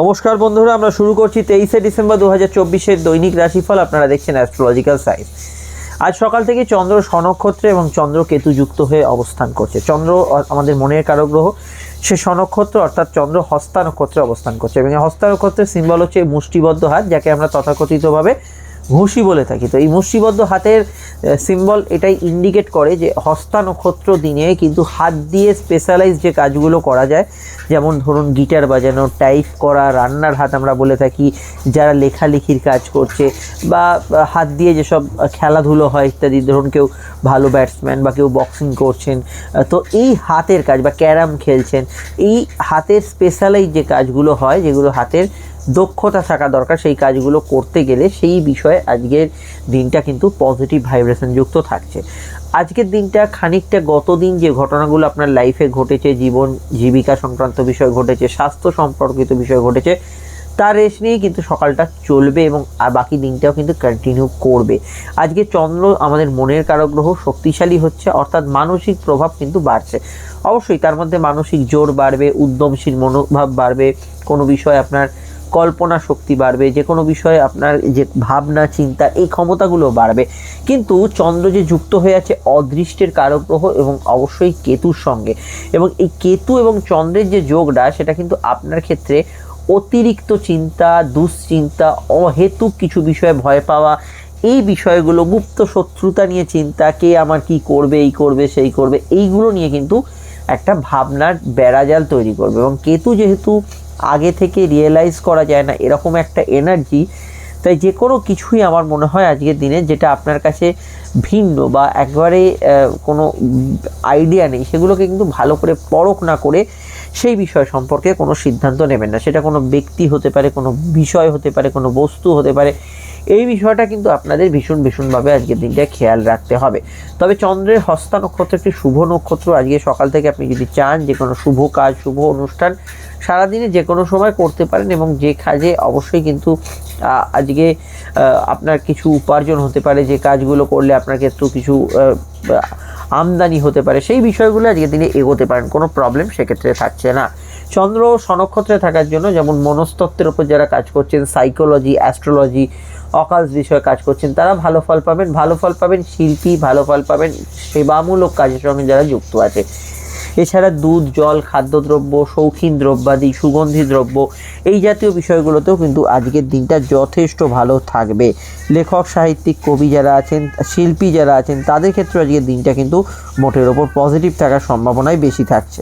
নমস্কার বন্ধুরা, আমরা শুরু করছি তেইশে ডিসেম্বর দু হাজার চব্বিশের দৈনিক রাশিফল। আপনারা দেখছেন অ্যাস্ট্রোলজিক্যাল সাইন্স আজ সকাল থেকে চন্দ্র স্বনক্ষত্রে এবং চন্দ্র কেতু যুক্ত হয়ে অবস্থান করছে। চন্দ্র আমাদের মনের কারক গ্রহ, সে স্বনক্ষত্র অর্থাৎ চন্দ্র হস্তা নক্ষত্রে অবস্থান করছে। এবং এই হস্তা নক্ষত্রের সিম্বল হচ্ছে মুষ্টিবদ্ধ হাত, যাকে আমরা তথাকথিতভাবে ঘুষি বলে থাকি। তো এই মুষ্টিবদ্ধ হাতের সিম্বল এটাই ইন্ডিকেট করে যে হস্তা নক্ষত্র দিনে কিন্তু হাত দিয়ে স্পেশালাইজ যে কাজগুলো করা যায়, যেমন ধরুন গিটার বাজানো টাইপ করা, রান্নার হাত আমরা বলে থাকি, যারা লেখালেখির কাজ করছে বা হাত দিয়ে যেসব খেলাধুলো হয় ইত্যাদি, ধরুন কেউ ভালো ব্যাটসম্যান বা কেউ বক্সিং করছেন তো এই হাতের কাজ বা ক্যারাম খেলছেন, এই হাতের স্পেশালাইজ যে কাজগুলো হয়, যেগুলো হাতের দক্ষতা থাকা দরকার সেই কাজগুলো করতে গেলে সেই বিষয়ে আজকের দিনটা কিন্তু পজিটিভ ভাইব্রেশন যুক্ত থাকছে। আজকের দিনটা খানিকটা গতদিন যে ঘটনাগুলো আপনার লাইফে ঘটেছে, জীবন, জীবিকা সংক্রান্ত বিষয় ঘটেছে, স্বাস্থ্য সম্পর্কিত বিষয় ঘটেছে তার রেশ নিয়েই কিন্তু সকালটা চলবে এবং বাকি দিনটাও কিন্তু কন্টিনিউ করবে। আজকে চন্দ্র আমাদের মনের কারক গ্রহ শক্তিশালী হচ্ছে, অর্থাৎ মানসিক প্রভাব কিন্তু বাড়ছে। অবশ্যই তার মধ্যে মানসিক জোর বাড়বে, উদ্যমশীল মনোভাব বাড়বে। কোনো বিষয় আপনার কল্পনা শক্তি বাড়বে, যে কোনো বিষয়ে আপনার যে ভাবনা, চিন্তা, এই ক্ষমতাগুলো বাড়বে। কিন্তু চন্দ্র যে যুক্ত হয়ে আছে অদৃষ্টের কারক গ্রহ এবং অবশ্যই কেতুর সঙ্গে। এবং এই কেতু এবং চন্দ্রের যে যোগটা, সেটা কিন্তু আপনার ক্ষেত্রে অতিরিক্ত চিন্তা, দুশ্চিন্তা, অহেতুক কিছু বিষয়ে ভয় পাওয়া, এই বিষয়গুলো, গুপ্ত শত্রুতা নিয়ে চিন্তা, কে আমার কি করবে, এই করবে, সেই করবে, এইগুলো নিয়ে কিন্তু একটা ভাবনার বেড়াজাল তৈরি করবে। এবং কেতু যেহেতু আগে থেকে রিয়েলাইজ করা যায় না, এরকম একটা এনার্জি তাই যে কোনো কিছুই আমার মনে হয় আজকের দিনে যেটা আপনার কাছে ভিন্ন বা একবারে কোনো আইডিয়া নেই, সেগুলোকে কিন্তু ভালো করে পরখ না করে সেই বিষয় সম্পর্কে কোনো সিদ্ধান্ত নেবেন না। সেটা কোনো ব্যক্তি হতে পারে, কোনো বিষয় হতে পারে, কোনো বস্তু হতে পারে, এই বিষয়টা কিন্তু আপনাদের ভীষণ ভীষণভাবে আজকের দিনটা খেয়াল রাখতে হবে। তবে চন্দ্রের হস্তা নক্ষত্র একটি শুভ নক্ষত্র। আজকে সকাল থেকে আপনি যদি চান যে কোনো শুভ কাজ, শুভ অনুষ্ঠান সারাদিনে যে কোনো সময় করতে পারেন এবং যে কাজে অবশ্যই কিন্তু আজকে আপনার কিছু উপার্জন হতে পারে, যে কাজগুলো করলে আপনার ক্ষেত্রেও কিছু আমদানি হতে পারে, সেই বিষয়গুলো আজকে দিনে এগোতে পারেন, কোনো প্রবলেম সেক্ষেত্রে থাকছে না। চন্দ্র সনক্ষত্রে থাকার জন্য যেমন মনস্তত্ত্বের উপর যারা কাজ করছেন সাইকোলজি অ্যাস্ট্রোলজি অকাশ বিষয়ে কাজ করছেন, তারা ভালো ফল পাবেন, ভালো ফল পাবেন শিল্পী, ভালো ফল পাবেন, সেবামূলক কাজের সঙ্গে যারা যুক্ত আছে। এছাড়া দুধ, জল, খাদ্যদ্রব্য, শৌখিন দ্রব্যাদি সুগন্ধি দ্রব্য, এই জাতীয় বিষয়গুলোতেও কিন্তু আজকের দিনটা যথেষ্ট ভালো থাকবে। লেখক, সাহিত্যিক, কবি যারা আছেন, শিল্পী যারা আছেন, তাদের ক্ষেত্রে আজকের দিনটা কিন্তু মোটের ওপর পজিটিভ থাকার সম্ভাবনাই বেশি থাকছে।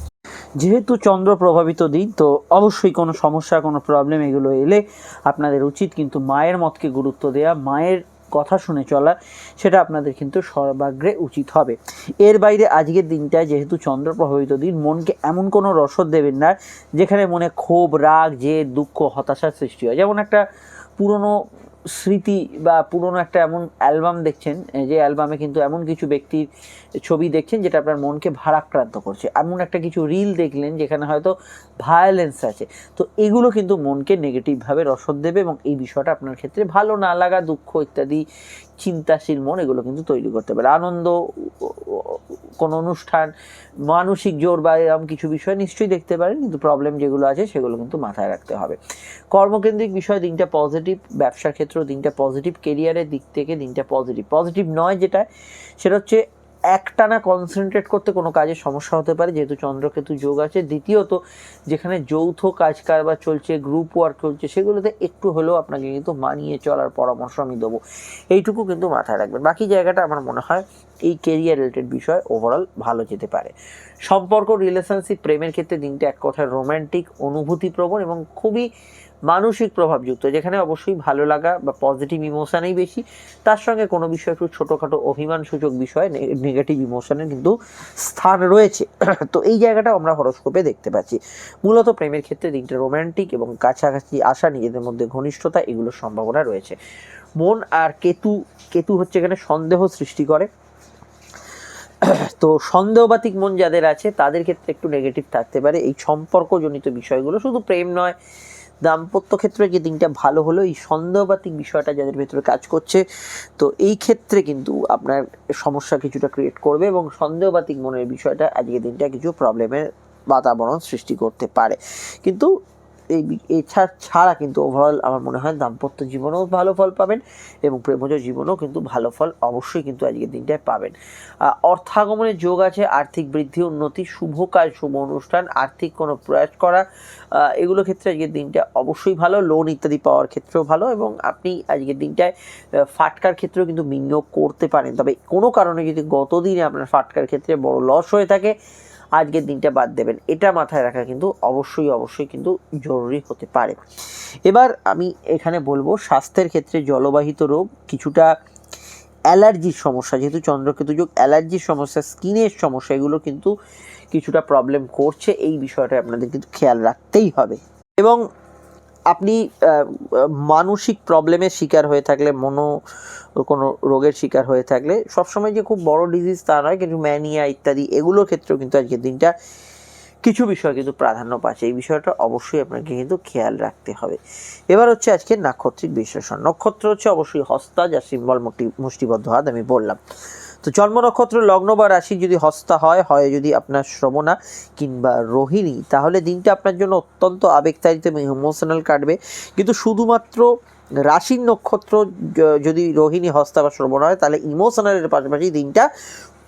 যেহেতু চন্দ্র প্রভাবিত দিন, তো অবশ্যই কোনো সমস্যা, কোনো প্রবলেম এগুলো এলে আপনাদের উচিত কিন্তু মায়ের মতকে গুরুত্ব দেওয়া মায়ের কথা শুনে চলা, সেটা আপনাদের কিন্তু সর্বাগ্রে উচিত হবে। এর বাইরে আজকের দিনটায় যেহেতু চন্দ্র প্রভাবিত দিন, মনকে এমন কোনো রসদ দেবেন না, যেখানে মনে ক্ষোভ, রাগ যে দুঃখ, হতাশার সৃষ্টি হয়। যেমন একটা পুরনো স্মৃতি বা পুরনো একটা এমন অ্যালবাম দেখছেন যে অ্যালবামে কিন্তু এমন কিছু ব্যক্তির ছবি দেখছেন যেটা আপনার মনকে ভারাক্রান্ত করছে। এমন একটা কিছু রিল দেখলেন যেখানে হয়তো ভায়োলেন্স আছে। তো এগুলো কিন্তু মনকে নেগেটিভভাবে রসদ দেবে এবং এই বিষয়টা আপনার ক্ষেত্রে ভালো না লাগা, দুঃখ ইত্যাদি চিন্তাশীল মন এগুলো কিন্তু তৈরি করতে পারে। আনন্দ কোনো অনুষ্ঠান, মানসিক জোর বা এরকম কিছু বিষয় নিশ্চয়ই দেখতে পারেন, কিন্তু প্রবলেম যেগুলো আছে সেগুলো কিন্তু মাথায় রাখতে হবে। কর্মকেন্দ্রিক বিষয়, দিনটা পজিটিভ ব্যবসার ক্ষেত্রেও দিনটা পজিটিভ কেরিয়ারের দিক থেকে দিনটা পজিটিভ পজিটিভ নয় যেটা, সেটা হচ্ছে একটানা কনসেন্ট্রেট করতে কোনো কাজে সমস্যা হতে পারে, যেহেতু চন্দ্রকেতু যোগ আছে। দ্বিতীয়ত, যেখানে যৌথ কাজ কারবার চলছে গ্রুপ ওয়ার্ক চলছে, সেগুলোতে একটু হলেও আপনাকে কিন্তু মানিয়ে চলার পরামর্শ আমি দেবো। এইটুকু কিন্তু মাথায় রাখবেন। বাকি জায়গাটা আমার মনে হয় এই কেরিয়ার রিলেটেড বিষয় ওভারঅল ভালো যেতে পারে। সম্পর্ক রিলেশনশিপ প্রেমের ক্ষেত্রে দিনটা এক কথায় রোম্যান্টিক অনুভূতিপ্রবণ এবং খুবই মানসিক প্রভাবযুক্ত, যেখানে অবশ্যই ভালো লাগা বা পজিটিভ ইমোশনই বেশি। তার সঙ্গে কোনো বিষয় একটু ছোটোখাটো অভিমান সূচক বিষয় নেগেটিভ ইমোশনের কিন্তু স্থান রয়েছে। তো এই জায়গাটা আমরা হরস্কোপে দেখতে পাচ্ছি। মূলত প্রেমের ক্ষেত্রে দিনটা রোম্যান্টিক এবং কাছাকাছি আসা, নিজেদের মধ্যে ঘনিষ্ঠতা, এগুলোর সম্ভাবনা রয়েছে। মন আর কেতু কেতু হচ্ছে এখানে সন্দেহ সৃষ্টি করে। তো সন্দেহবাতিক মন যাদের আছে, তাদের ক্ষেত্রে একটু নেগেটিভ থাকতে পারে। এই সম্পর্কজনিত বিষয়গুলো শুধু প্রেম নয় দাম্পত্য ক্ষেত্রে যে দিনটা ভালো হলো, এই সন্দেহবাতিক বিষয়টা যাদের ভেতরে কাজ করছে, তো এই ক্ষেত্রে কিন্তু আপনার সমস্যা কিছুটা ক্রিয়েট করবে এবং সন্দেহবাতিক মনের বিষয়টা আজকে দিনটা কিছু প্রবলেমের বাতাবরণ সৃষ্টি করতে পারে। কিন্তু এই এছাড়া ছাড়া কিন্তু ওভারঅল আমার মনে হয় দাম্পত্য জীবনেও ভালো ফল পাবেন এবং প্রেমজ জীবনেও কিন্তু ভালো ফল অবশ্যই কিন্তু আজকের দিনটায় পাবেন। অর্থাগমনের যোগ আছে, আর্থিক বৃদ্ধি, উন্নতি, শুভ কাজ, শুভ অনুষ্ঠান, আর্থিক কোনো প্রয়াস করা এগুলো ক্ষেত্রে আজকের দিনটা অবশ্যই ভালো। লোন ইত্যাদি পাওয়ার ক্ষেত্রেও ভালো এবং আপনি আজকের দিনটায় ফাটকার ক্ষেত্রেও কিন্তু বিনিয়োগ করতে পারেন। তবে কোনো কারণে যদি গত দিনে আপনার ফাটকার ক্ষেত্রে বড় লস হয়ে থাকে আজকের দিনটা বাদ দেবেন। এটা মাথায় রাখা কিন্তু অবশ্যই অবশ্যই কিন্তু জরুরি হতে পারে। এবার আমি এখানে বলব, স্বাস্থ্যের ক্ষেত্রে জলবাহিত রোগ কিছুটা অ্যালার্জির সমস্যা। যেহেতু চন্দ্রকেতু যোগ, অ্যালার্জির সমস্যা, স্কিনের সমস্যা, এগুলো কিন্তু কিছুটা প্রবলেম করছে। এই বিষয়টা আপনাদের কিন্তু খেয়াল রাখতেই হবে। এবং আপনি মানসিক প্রবলেমের শিকার হয়ে থাকলে, মনো, কোনো রোগের শিকার হয়ে থাকলে, সবসময় যে খুব বড় ডিজিজ তা নয়, কিন্তু ম্যানিয়া ইত্যাদি, এগুলোর ক্ষেত্রেও কিন্তু আজকের দিনটা কিছু বিষয় কিন্তু প্রাধান্য পাচ্ছে। এই বিষয়টা অবশ্যই আপনাকে কিন্তু খেয়াল রাখতে হবে। এবার হচ্ছে আজকে নাক্ষত্রিক বিশ্লেষণ। নক্ষত্র হচ্ছে অবশ্যই হস্তা যা সিম্বল মুষ্টিবদ্ধ হাত, আমি বললাম। তো জন্ম নক্ষত্র লগ্ন বা রাশি যদি হস্তা হয় হয় যদি আপনার শ্রমণা কিংবা রোহিণী, তাহলে দিনটা আপনার জন্য অত্যন্ত আবেগতারিত এবং ইমোশনাল কাটবে। কিন্তু শুধুমাত্র রাশির নক্ষত্র যদি রোহিণী, হস্তা বা শ্রবণ হয়, তাহলে ইমোশনালের পাশাপাশি দিনটা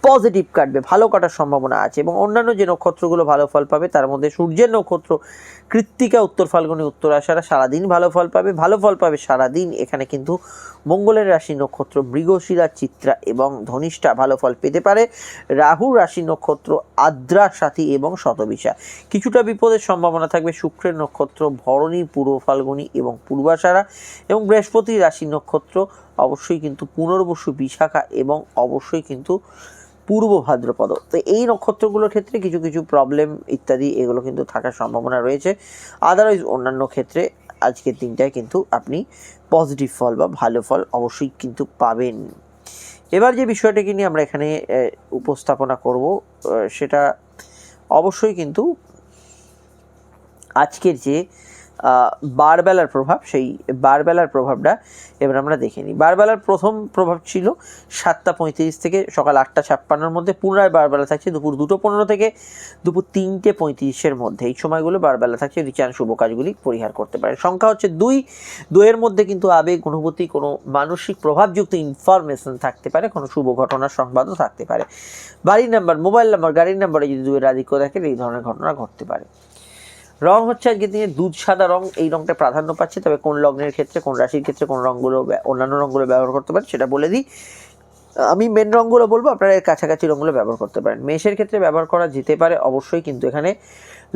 পজিটিভ কাটবে, ভালো কাটার সম্ভাবনা আছে এবং অন্যান্য যে নক্ষত্রগুলো ভালো ফল পাবে, তার মধ্যে সূর্যের নক্ষত্র, কৃত্তিকা, উত্তর ফাল্গুনি, উত্তর আষাঢ়া, সারাদিন ভালো ফল পাবে, ভালো ফল পাবে সারাদিন। এখানে কিন্তু মঙ্গলের রাশি নক্ষত্র, মৃগশিরা, চিত্রা এবং ধনিষ্ঠা ভালো ফল পেতে পারে। রাহু রাশি নক্ষত্র, আদ্রা সাথী এবং শতবিশা। কিছুটা বিপদের সম্ভাবনা থাকবে, শুক্রের নক্ষত্র, ভরণী, পূর্ব ফাল্গুনি এবং পূর্বাষাঢ়া এবং বৃহস্পতি রাশি নক্ষত্র অবশ্যই কিন্তু পুনর্বসু বিশাখা এবং অবশ্যই কিন্তু পূর্ব ভাদ্রপদ। তো এই নক্ষত্রগুলোর ক্ষেত্রে কিছু কিছু প্রবলেম ইত্যাদি, এগুলো কিন্তু থাকার সম্ভাবনা রয়েছে। আদারওয়াইজ অন্যান্য ক্ষেত্রে আজকের দিনটায় কিন্তু আপনি পজিটিভ ফল বা ভালো ফল অবশ্যই কিন্তু পাবেন। এবার যে বিষয়টাকে নিয়ে আমরা এখানে উপস্থাপনা করব সেটা অবশ্যই কিন্তু আজকের যে বারবেলার প্রভাব, সেই বারবেলার প্রভাবটা এবার আমরা দেখে নিই। বারবেলার প্রথম প্রভাব ছিল সাতটা পঁয়ত্রিশ থেকে সকাল আটটা ছাপ্পান্নর মধ্যে, পুনরায় বারবেলা থাকছে দুপুর দুটো পনেরো থেকে দুপুর তিনটে পঁয়ত্রিশের মধ্যে। এই সময়গুলো বারবেলা থাকছে রিচান শুভ কাজগুলি পরিহার করতে পারে সংখ্যা হচ্ছে দুই। দুয়ের মধ্যে কিন্তু আবেগ, অনুভূতি, কোনো মানসিক প্রভাবযুক্ত ইনফরমেশন থাকতে পারে, কোনো শুভ ঘটনার সংবাদও থাকতে পারে। বাড়ির নাম্বার মোবাইল নাম্বার গাড়ির নাম্বারে যদি দুয়ের আধিক্য থাকে এই ধরনের ঘটনা ঘটতে পারে। রং হচ্ছে আজকে দিনে দুধ, সাদা রং, এই রংটা প্রাধান্য পাচ্ছে। তবে কোন লগ্নের ক্ষেত্রে, কোন রাশির ক্ষেত্রে কোন রঙগুলো অন্যান্য রঙগুলো ব্যবহার করতে পারেন সেটা বলে দিই। আমি মেন রঙগুলো বলব, আপনারা এর কাছাকাছি রঙগুলো ব্যবহার করতে পারেন। মেষের ক্ষেত্রে ব্যবহার করা যেতে পারে অবশ্যই, কিন্তু এখানে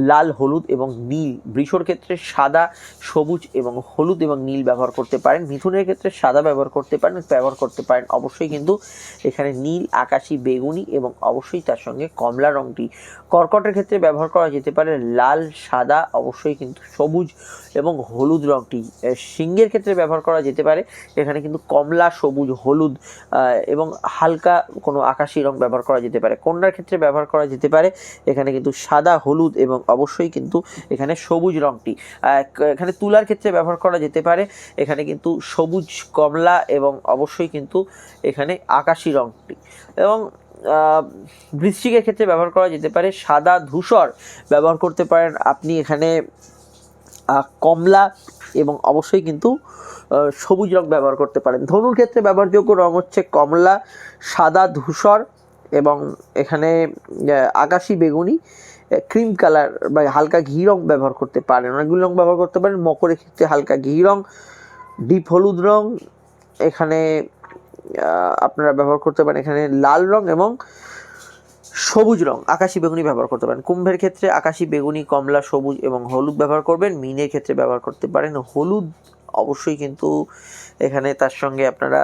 লাল, হলুদ এবং নীল। বৃষর ক্ষেত্রে সাদা, সবুজ এবং হলুদ এবং নীল ব্যবহার করতে পারেন। মিথুনের ক্ষেত্রে সাদা ব্যবহার করতে পারেন, ব্যবহার করতে পারেন অবশ্যই কিন্তু এখানে নীল, আকাশি, বেগুনি এবং অবশ্যই তার সঙ্গে কমলা রঙটি কর্কটের ক্ষেত্রে ব্যবহার করা যেতে পারে লাল, সাদা, অবশ্যই কিন্তু সবুজ এবং হলুদ রঙটি সিংহের ক্ষেত্রে ব্যবহার করা যেতে পারে, এখানে কিন্তু কমলা, সবুজ, হলুদ এবং হালকা কোনো আকাশি রং ব্যবহার করা যেতে পারে। কন্যার ক্ষেত্রে ব্যবহার করা যেতে পারে, এখানে কিন্তু সাদা, হলুদ এবং অবশ্যই কিন্তু এখানে সবুজ রঙটি এখানে তুলার ক্ষেত্রে ব্যবহার করা যেতে পারে। এখানে কিন্তু সবুজ কমলা এবং অবশ্যই কিন্তু এখানে আকাশি রঙটি এবং বৃশ্চিকের ক্ষেত্রে ব্যবহার করা যেতে পারে। সাদা ধূসর ব্যবহার করতে পারেন আপনি এখানে। কমলা এবং অবশ্যই কিন্তু সবুজ রং ব্যবহার করতে পারেন। ধনুর ক্ষেত্রে ব্যবহারযোগ্য রং হচ্ছে কমলা, সাদা ধূসর এবং এখানে আকাশি বেগুনি। ক্রিম কালার বা হালকা ঘি রং ব্যবহার করতে পারেন। অনেকগুলো রং ব্যবহার করতে পারেন। মকরের ক্ষেত্রে হালকা ঘি রং, ডিপ হলুদ রং, এখানে আপনারা ব্যবহার করতে পারেন এখানে লাল রং এবং সবুজ রং, আকাশি বেগুনি ব্যবহার করতে পারেন। কুম্ভের ক্ষেত্রে আকাশি বেগুনি, কমলা, সবুজ এবং হলুদ ব্যবহার করবেন। মিনের ক্ষেত্রে ব্যবহার করতে পারেন। হলুদ অবশ্যই কিন্তু এখানে তার সঙ্গে আপনারা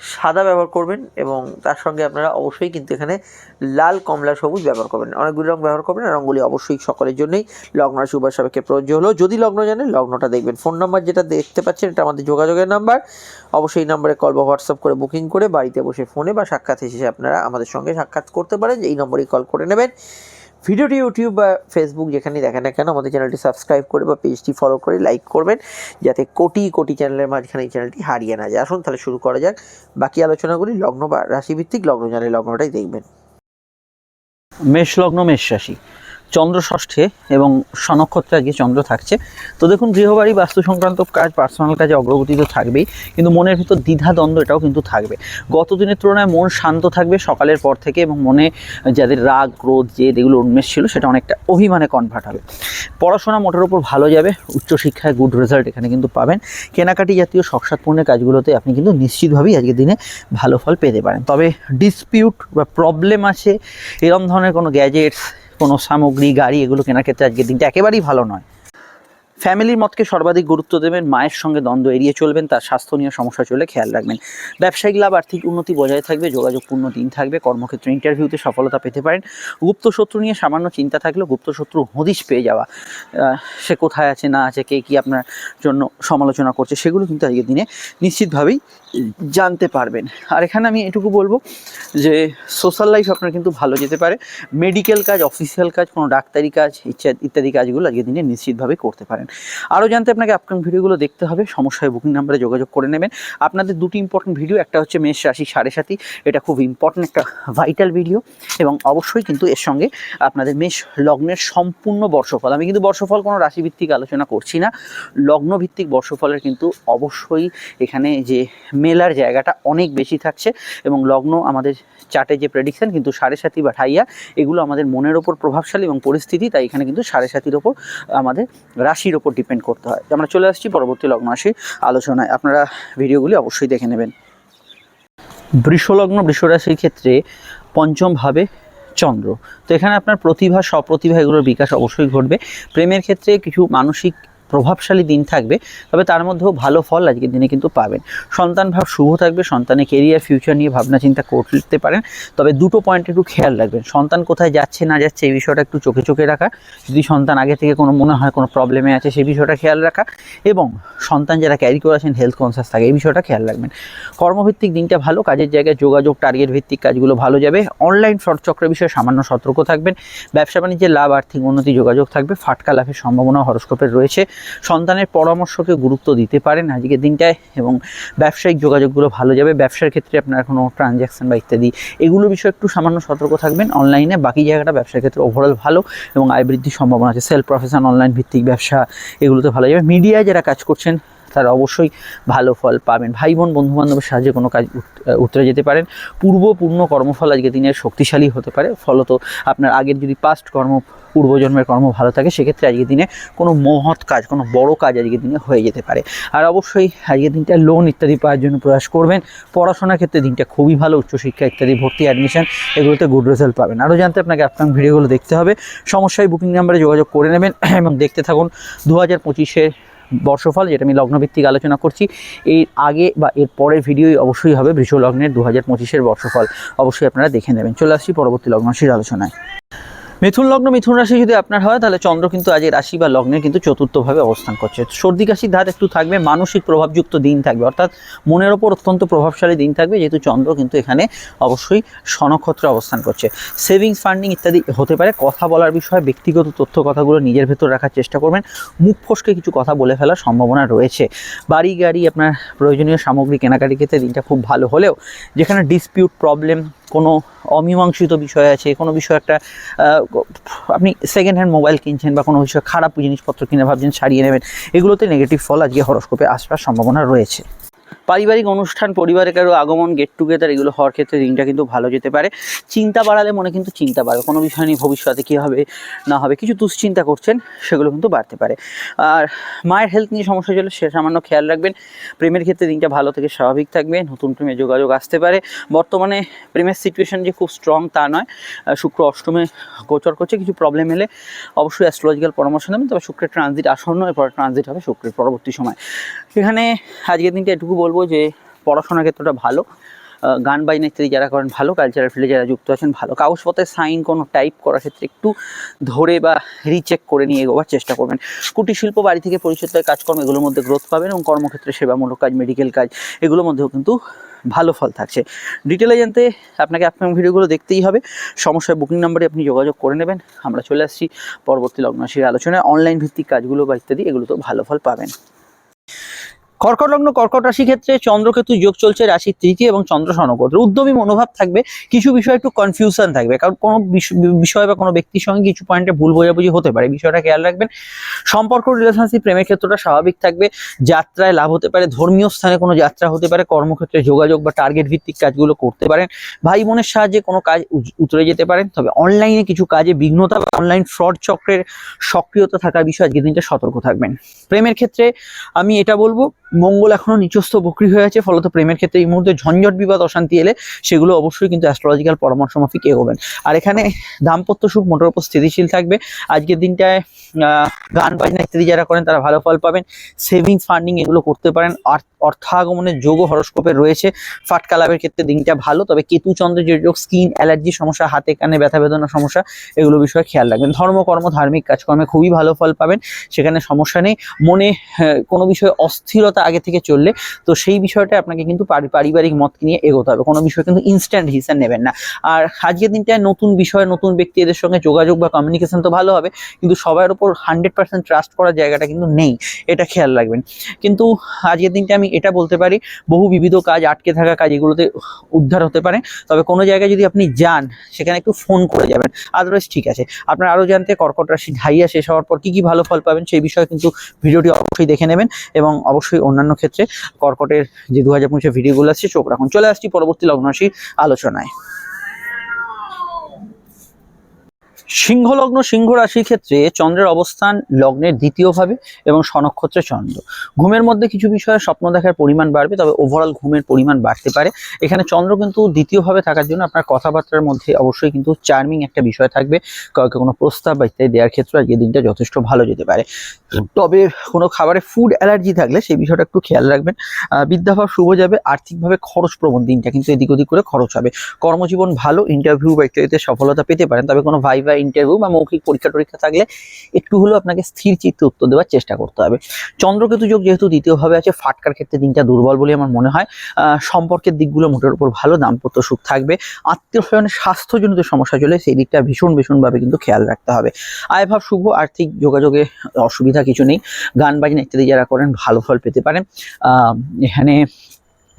সাদা ব্যবহার করবেন এবং তার সঙ্গে আপনারা অবশ্যই কিন্তু এখানে লাল, কমলা, সবুজ ব্যবহার করবেন। অনেকগুলি রং ব্যবহার করবেন রঙগুলি অবশ্যই সকলের জন্যই লগ্ন উভয় সাপেক্ষে প্রযোজ্য হলো যদি লগ্ন জানেন, লগ্নটা দেখবেন। ফোন নাম্বার যেটা দেখতে পাচ্ছেন, এটা আমাদের যোগাযোগের নাম্বার। অবশ্যই এই নাম্বারে কল বা হোয়াটসঅ্যাপ করে বুকিং করে বাড়িতে বসে ফোনে বা সাক্ষাৎ এসে আপনারা আমাদের সঙ্গে সাক্ষাৎ করতে পারেন। এই নম্বরেই কল করে নেবেন। ভিডিওটি ইউটিউব বা ফেসবুক যেখানেই দেখেন না কেন, আমাদের চ্যানেলটি সাবস্ক্রাইব করে বা পেজটি ফলো করে লাইক করবেন, যাতে কোটি কোটি চ্যানেলের মাঝখানে এই চ্যানেলটি হারিয়ে না যায়। আসুন তাহলে শুরু করা যাক। বাকি আলোচনাগুলি লগ্ন বা রাশিভিত্তিক লগ্ন জানে লগ্নটাই দেখবেন। মেষ লগ্ন, মেষ রাশি। চন্দ্র ষষ্ঠে এবং সনক্ষত্রে আজকে চন্দ্র থাকছে। তো দেখুন, গৃহবাড়ি বাস্তু সংক্রান্ত কাজ পার্সোনাল কাজে অগ্রগতি তো থাকবেই, কিন্তু মনের ভিতর দ্বিধা দ্বন্দ্ব এটাও কিন্তু থাকবে। গত দিনের তুলনায় মন শান্ত থাকবে সকালের পর থেকে এবং মনে যাদের রাগ, ক্রোধ, জেদ এগুলো উন্মেষ ছিল, সেটা অনেকটা অভিমানে কনভার্ট হবে। পড়াশোনা মোটের উপর ভালো যাবে, উচ্চশিক্ষায় গুড রেজাল্ট এখানে কিন্তু পাবেন। কেনাকাটি জাতীয় শখসাৎপূর্ণের কাজগুলোতে আপনি কিন্তু নিশ্চিতভাবেই আজকের দিনে ভালো ফল পেতে পারেন। তবে ডিসপিউট বা প্রবলেম আছে এরকম ধরনের কোনো গ্যাজেটস কোনো সামগ্রী গাড়ি এগুলো কেনার ক্ষেত্রে আজকের দিনটা একেবারেই ভালো নয়। ফ্যামিলির মতকে সর্বাধিক গুরুত্ব দেবেন, মায়ের সঙ্গে দ্বন্দ্ব এড়িয়ে চলবেন, তার স্বাস্থ্য নিয়ে সমস্যা চলে খেয়াল রাখবেন। ব্যবসায়িক লাভ, আর্থিক উন্নতি বজায় থাকবে, যোগাযোগপূর্ণ দিন থাকবে, কর্মক্ষেত্রে ইন্টারভিউতে সফলতা পেতে পারেন। গুপ্ত শত্রু নিয়ে সামান্য চিন্তা থাকলেও গুপ্ত শত্রু হদিশ পেয়ে যাওয়া সে কোথায় আছে, না আছে, কে কি আপনার জন্য সমালোচনা করছে, সেগুলো কিন্তু আজকের দিনে নিশ্চিতভাবেই জানতে পারবেন। আর এখানে আমি এটুকু বলব যে সোশ্যাল লাইফ আপনার কিন্তু ভালো যেতে পারে। মেডিকেল কাজ অফিসিয়াল কাজ, কোনো ডাক্তারি কাজ ইত্যাদি কাজগুলো আজকের দিনে নিশ্চিতভাবে করতে পারেন। আরও জানতে আপনাকে আপকামিং ভিডিওগুলো দেখতে হবে। সমস্যায় বুকিং নাম্বারে যোগাযোগ করে নেবেন। আপনাদের দুটি ইম্পর্টেন্ট ভিডিও একটা হচ্ছে মেষ রাশি সাড়ে সাথী এটা খুব ইম্পর্টেন্ট একটা ভাইটাল ভিডিও এবং অবশ্যই কিন্তু এর সঙ্গে আপনাদের মেষ লগ্নের সম্পূর্ণ বর্ষফল। আমি কিন্তু বর্ষফল কোনো রাশিভিত্তিক আলোচনা করছি না। লগ্নভিত্তিক বর্ষফলের কিন্তু অবশ্যই এখানে যে মেলার জায়গাটা অনেক বেশি থাকছে এবং লগ্ন আমাদের চার্টে যে প্রেডিকশান কিন্তু সাড়ে সাথী বা ঠাইয়া, এগুলো আমাদের মনের ওপর প্রভাবশালী এবং পরিস্থিতি, তাই এখানে কিন্তু সাড়ে সাতির ওপর আমাদের রাশির ওপর ডিপেন্ড করতে হয়। আমরা চলে আসছি পরবর্তী লগ্ন আসি আলোচনায়। আপনারা ভিডিওগুলি অবশ্যই দেখে নেবেন। বৃষলগ্ন বৃষরাশির ক্ষেত্রে পঞ্চম ভাবে চন্দ্র। তো এখানে আপনার প্রতিভা স্বপ্রতিভা এগুলোর বিকাশ অবশ্যই ঘটবে। প্রেমের ক্ষেত্রে কিছু মানসিক প্রভাবশালী দিন থাকবে, তবে তার মধ্যেও ভালো ফল আজকের দিনে কিন্তু পাবেন। সন্তান ভাব শুভ থাকবে, সন্তানের কেরিয়ার ফিউচার নিয়ে ভাবনা চিন্তা করতে পারেন, তবে দুটো পয়েন্ট একটু খেয়াল রাখবেন। সন্তান কোথায় যাচ্ছে, না যাচ্ছে, এই বিষয়টা একটু চোখে চোখে রাখা। যদি সন্তান আগে থেকে কোনো মনে হয় কোনো প্রবলেমে আছে সেই বিষয়টা খেয়াল রাখা। এবং সন্তান যারা ক্যারি করে আছেন হেলথ কনসাস থাকে, এই বিষয়টা খেয়াল রাখবেন। কর্মভিত্তিক দিনটা ভালো, কাজের জায়গায় যোগাযোগ টার্গেট ভিত্তিক কাজগুলো ভালো যাবে। অনলাইন ফ্রড চক্রের বিষয়ে সামান্য সতর্ক থাকবেন। ব্যবসা বাণিজ্যের লাভ, আর্থিক উন্নতি, যোগাযোগ থাকবে। ফাটকা লাভের সম্ভাবনা হরস্কোপের রয়েছে। সন্তানের পরামর্শকে গুরুত্ব দিতে পারেন আজকের দিনটায় এবং ব্যবসায়িক যোগাযোগগুলো ভালো যাবে। ব্যবসার ক্ষেত্রে আপনার কোনো ট্রানজ্যাকশন বা ইত্যাদি, এগুলো বিষয়ে একটু সামান্য সতর্ক থাকবেন। অনলাইনে বাকি জায়গাটা ব্যবসার ক্ষেত্রে ওভারঅল ভালো এবং আয় বৃদ্ধির সম্ভাবনা আছে। সেলফ প্রফেশন অনলাইন ভিত্তিক ব্যবসা, এগুলোতে ভালো যাবে। মিডিয়ায় যারা কাজ করছেন তারা অবশ্যই ভালো ফল পাবেন। ভাই, বোন বন্ধু বান্ধবের সাহায্যে কোনো কাজ উত- উতরে যেতে পারেন। পূর্বপূর্ণ কর্মফল আজকে দিনের শক্তিশালী হতে পারে। ফলত আপনার আগের যদি পাস্ট কর্ম, পূর্বজন্মের কর্ম ভালো থাকে, সেক্ষেত্রে আজকের দিনে কোনো মহৎ কাজ, কোনো বড় কাজ আজকের দিনে হয়ে যেতে পারে। আর অবশ্যই আজকের দিনটা লোন ইত্যাদি পাওয়ার জন্য প্রয়াস করবেন। পড়াশোনার ক্ষেত্রে দিনটা খুবই ভালো, উচ্চশিক্ষা ইত্যাদি, ভর্তি অ্যাডমিশন এগুলোতে গুড রেজাল্ট পাবেন। আরও জানতে আপনাকে আপনার ভিডিওগুলো দেখতে হবে। সমস্যায় বুকিং নাম্বারে যোগাযোগ করে নেবেন। এবং দেখতে থাকুন দু হাজার পঁচিশের বর্ষফল, যেটা আমি লগ্নভিত্তিক আলোচনা করছি, এর আগে বা এর পরের ভিডিওই অবশ্যই হবে বৃষ লগ্নের দু হাজার পঁচিশের বর্ষফল। অবশ্যই আপনারা দেখে নেবেন। চলে আসছি পরবর্তী লগ্ন রাশির আলোচনায়। মিথুন লগ্ন মিথুন রাশি যদি আপনার হয়, তাহলে চন্দ্র কিন্তু আজ রাশি বা লগ্নে কিন্তু চতুর্থভাবে অবস্থান করছে। সর্দি কাশির ধার একটু থাকবে, মানসিক প্রভাবযুক্ত দিন থাকবে, অর্থাৎ মনের ওপর অত্যন্ত প্রভাবশালী দিন থাকবে, যেহেতু চন্দ্র কিন্তু এখানে অবশ্যই সনক্ষত্রে অবস্থান করছে। সেভিংস, ফান্ডিং ইত্যাদি হতে পারে। কথা বলার বিষয়ে, ব্যক্তিগত তথ্য কথাগুলো নিজের ভেতর রাখার চেষ্টা করবেন। মুখ ফসকে কিছু কথা বলে ফেলার সম্ভাবনা রয়েছে। বাড়ি, গাড়ি আপনার প্রয়োজনীয় সামগ্রী কেনাকাটি ক্ষেত্রে দিনটা খুব ভালো হলেও, যেখানে ডিসপিউট প্রবলেম কোনো অমীমাংসিত বিষয় আছে, কোনো বিষয় একটা আপনি সেকেন্ড হ্যান্ড মোবাইল কিনছেন বা কোনো বিষয় খারাপ জিনিসপত্র কিনে ভাবছেন, ছাড়িয়ে নেবেন, এগুলোতে নেগেটিভ ফল আজকে হরস্কোপে আসবার সম্ভাবনা রয়েছে। পারিবারিক অনুষ্ঠান পরিবারে কারও আগমন গেট টুগেদার এগুলো হওয়ার ক্ষেত্রে দিনটা কিন্তু ভালো যেতে পারে। চিন্তা বাড়ালে মনে কিন্তু চিন্তা বাড়বে। কোনো বিষয় নিয়ে ভবিষ্যতে কী হবে, না হবে, কিছু দুশ্চিন্তা করছেন, সেগুলো কিন্তু বাড়তে পারে। আর মায়ের হেলথ নিয়ে সমস্যা চলে, সে সামান্য খেয়াল রাখবেন। প্রেমের ক্ষেত্রে দিনটা ভালো থেকে স্বাভাবিক থাকবে নতুন প্রেমে যোগাযোগ আসতে পারে। বর্তমানে প্রেমের সিচুয়েশন যে খুব স্ট্রং তা নয়। শুক্র অষ্টমে গোচর করছে, কিছু প্রবলেম এলে অবশ্যই অ্যাস্ট্রোলজিক্যাল পরামর্শ নেবেন। তবে শুক্রের ট্রানজিট আসন্ন, এরপর ট্রানজিট হবে শুক্রের পরবর্তী সময়। এখানে আজকের দিনটা এটুকু বলব যে পড়াশোনার ক্ষেত্রটা ভালো। গান বাজনা ইত্যাদি যারা করেন, ভালো কালচারাল ফিল্ডে যারা যুক্ত আছেন, ভালো। কাগজপত্রের সাইন কোনো টাইপ করার ক্ষেত্রে একটু ধরে বা রিচেক করে নিয়ে এগোবার চেষ্টা করবেন। কুটির শিল্প, বাড়ি থেকে পরিচিত কাজকর্ম এগুলোর মধ্যে গ্রোথ পাবেন এবং কর্মক্ষেত্রে সেবামূলক কাজ মেডিকেল কাজ, এগুলোর মধ্যেও কিন্তু ভালো ফল থাকছে। ডিটেলে জানতে আপনাকে আপনার ভিডিওগুলো দেখতেই হবে। সমস্যায় বুকিং নাম্বারে আপনি যোগাযোগ করে নেবেন। আমরা চলে আসছি পরবর্তী লগ্নরাশির আলোচনায়। অনলাইন ভিত্তিক কাজগুলো বা ইত্যাদি এগুলো তো ভালো ফল পাবেন। কর্কট লগ্ন, কর্কট রাশি ক্ষেত্রে চন্দ্রকেতু যোগ চলছে, রাশি তৃতীয় এবং চন্দ্র সনকত্র উদ্যমী মনোভাব থাকবে, কিছু বিষয় একটু কনফিউশন থাকবে, কারণ কোনো বিষ- বিষয় বা কোনো ব্যক্তির সঙ্গে কিছু পয়েন্টে ভুল বোঝাবুঝি হতে পারে। বিষয়টা খেয়াল রাখবেন, সম্পর্ক রিলেশনশিপ প্রেমের ক্ষেত্রটা স্বাভাবিক থাকবে, যাত্রায় লাভ হতে পারে, ধর্মীয় স্থানে কোনো যাত্রা হতে পারে, কর্মক্ষেত্রে যোগাযোগ বা টার্গেট ভিত্তিক কাজগুলো করতে পারেন, ভাই বোনের সাহায্যে কোনো কাজ উতরে যেতে পারেন, তবে অনলাইনে কিছু কাজে বিঘ্নতা বা অনলাইন ফ্রড চক্রের সক্রিয়তা থাকার বিষয়ে আজকের দিনটা সতর্ক থাকবেন। প্রেমের ক্ষেত্রে আমি এটা বলব মঙ্গল এখনও নিচস্থ বকরি হয়ে আছে ফলত প্রেমের ক্ষেত্রে এই মুহূর্তে ঝঞ্ঝট বিবাদ অশান্তি এলে সেগুলো অবশ্যই কিন্তু অ্যাস্ট্রোলজিক্যাল পরামর্শ মাফিক এগোবেন। আর এখানে দাম্পত্য সুখ মোটর উপর স্থিতিশীল থাকবে। আজকের দিনটায় গান বাজনা ইত্যাদি যারা করেন তারা ভালো ফল পাবেন। সেভিংস ফান্ডিং এগুলো করতে পারেন। অর্থাগমনের যোগও হরস্কোপে রয়েছে। ফাটকা লাভের ক্ষেত্রে দিনটা ভালো তবে কেতু চন্দ্রের যে যোগ স্কিন অ্যালার্জি সমস্যা হাতে কানে ব্যথা বেদনার সমস্যা এগুলো বিষয়ে খেয়াল রাখবেন। ধর্মকর্ম ধার্মিক কাজকর্মে খুবই ভালো ফল পাবেন। সেখানে সমস্যা নেই। মনে হ্যাঁ, কোনো বিষয়ে অস্থিরতা আগে থেকে চললে, তো সেই বিষয়টা আপনাকে কিন্তু পারি- পারিবারিক মত নিয়ে এগোতে হবে। কোনো বিষয় কিন্তু ইনস্ট্যান্ট ডিসিশন নেবেন না। আর আজকের দিনটায় নতুন বিষয়, নতুন ব্যক্তি এদের সঙ্গে যোগাযোগ বা কমিউনিকেশন তো ভালো হবে, কিন্তু সবার উপর হান্ড্রেড পার্সেন্ট ট্রাস্ট করার জায়গাটা কিন্তু নেই, এটা খেয়াল রাখবেন। কিন্তু আজকের দিনটা আমি এটা বলতে পারি, বহু বিবিধ কাজ আটকে থাকা কাজ এগুলোতে উদ্ধার হতে পারে, তবে কোনো জায়গায় যদি আপনি যান, সেখানে একটু ফোন করে যাবেন আদারওয়াইজ ঠিক আছে। আপনার আরও জানতে কর্কট রাশি ঢাইয়া শেষ হওয়ার পর কী কী ভালো ফল পাবেন, সেই বিষয়ে কিন্তু ভিডিওটি অবশ্যই দেখে নেবেন এবং অবশ্যই অন্যান্য ক্ষেত্রে কর্কটের যে দু হাজার পঁচিশে ভিডিওগুলো আসছে চোখ রাখুন চলে আসছি। পরবর্তী লগ্নরাশি আলোচনায়। সিংহ লগ্ন সিংহ রাশির ক্ষেত্রে চন্দ্রের অবস্থান লগ্নের দ্বিতীয় ভাবে এবং সনক্ষত্রে চন্দ্র। ঘুমের মধ্যে কিছু বিষয়ে স্বপ্ন দেখার পরিমাণ বাড়বে, তবে ওভারঅল ঘুমের পরিমাণ বাড়তে পারে। এখানে চন্দ্র কিন্তু দ্বিতীয়ভাবে থাকার জন্য আপনার কথাবার্তার মধ্যে অবশ্যই কিন্তু চার্মিং একটা বিষয় থাকবে। কাউকে কোনো প্রস্তাব বা ইত্যাদি দেওয়ার ক্ষেত্রে আজকে দিনটা যথেষ্ট ভালো যেতে পারে। তবে কোনো খাবারে ফুড অ্যালার্জি থাকলে সেই বিষয়টা একটু খেয়াল রাখবেন। বিদ্যাভাব শুভ যাবে, আর্থিকভাবে খরচ প্রবণ দিনটা কিন্তু এদিক ওদিক করে খরচ হবে। কর্মজীবন ভালো ইন্টারভিউ বা ইত্যাদিতে সফলতা পেতে পারেন, তবে কোনো ভাইভা ইন্টারভিউ বা মৌখিক পরীক্ষা টরীক্ষা থাকলে একটু হলেও আপনাকে স্থির চিত্তে উত্তর দেওয়ার চেষ্টা করতে হবে। চন্দ্রকেতু যোগ যেহেতু দ্বিতীয়ভাবে আছে, ফাটকার ক্ষেত্রে দিনটা দুর্বল বলে আমার মনে হয়। সম্পর্কের দিকগুলো মোটের উপর ভালো, দাম্পত্য সুখ থাকবে। আত্মীয় স্বজনের স্বাস্থ্যজনিত সমস্যা চলে, সেই দিকটা ভীষণ, ভীষণভাবে কিন্তু খেয়াল রাখতে হবে। আয়ভাব শুভ, আর্থিক যোগাযোগে অসুবিধা কিছু নেই। গান, বাজনা ইত্যাদি যারা করেন, ভালো ফল পেতে পারেন। এখানে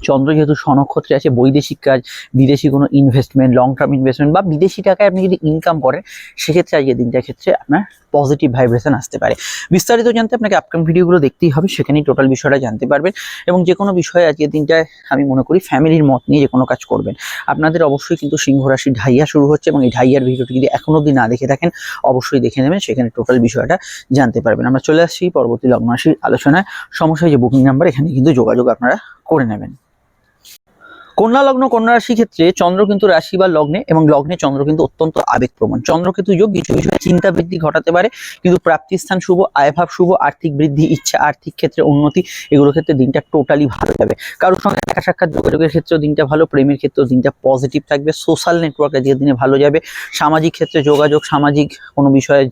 চন্দ্র যেহেতু সনক্ষত্রে আছে, বৈদেশিক কাজ, বিদেশি কোনো ইনভেস্টমেন্ট লং টার্ম ইনভেস্টমেন্ট বা বিদেশি টাকায় আপনি যদি ইনকাম করেন, সেক্ষেত্রে আজকের দিনটার ক্ষেত্রে আপনার পজিটিভ ভাইব্রেশন আসতে পারে। বিস্তারিত জানতে আপনাকে আপকামিং ভিডিওগুলো দেখতেই হবে, সেখানেই টোটাল বিষয়টা জানতে পারবেন। এবং যে কোনো বিষয়ে আজকের দিনটায় আমি মনে করি ফ্যামিলির মত নিয়ে যে কোনো কাজ করবেন। আপনাদের অবশ্যই কিন্তু সিংহ রাশি ঢাইয়া শুরু হচ্ছে এবং এই ঢাইয়ার ভিডিওটি যদি এখনও অবধি না দেখে থাকেন, অবশ্যই দেখে নেবেন, সেখানে টোটাল বিষয়টা জানতে পারবেন। আমরা চলে আসছি পরবর্তী লগ্ন রাশির আলোচনায়। সমস্যায় যে বুকিং নাম্বার এখানে কিন্তু যোগাযোগ আপনারা করে নেবেন। কন্যা লগ্ন, কন্যা রাশি ক্ষেত্রে চন্দ্র কিন্তু রাশি বা লগ্নে এবং লগ্নে চন্দ্র কিন্তু অত্যন্ত আবেগপ্রবণ। চন্দ্র কিন্তু যোগ কিছু বিষয়ে চিন্তা বৃদ্ধি ঘটাতে পারে, কিন্তু প্রাপ্তিস্থান শুভ, আয়ভাব শুভ, আর্থিক বৃদ্ধি, ইচ্ছা, আর্থিক ক্ষেত্রে উন্নতি এগুলোর ক্ষেত্রে দিনটা টোটালি ভালো যাবে। কারোর সঙ্গে দেখা সাক্ষাৎ, যোগাযোগের ক্ষেত্রেও দিনটা ভালো, প্রেমের ক্ষেত্রেও দিনটা পজিটিভ থাকবে সোশ্যাল নেটওয়ার্ক যে দিনে ভালো যাবে। সামাজিক ক্ষেত্রে যোগাযোগ, সামাজিক কোনো বিষয়ে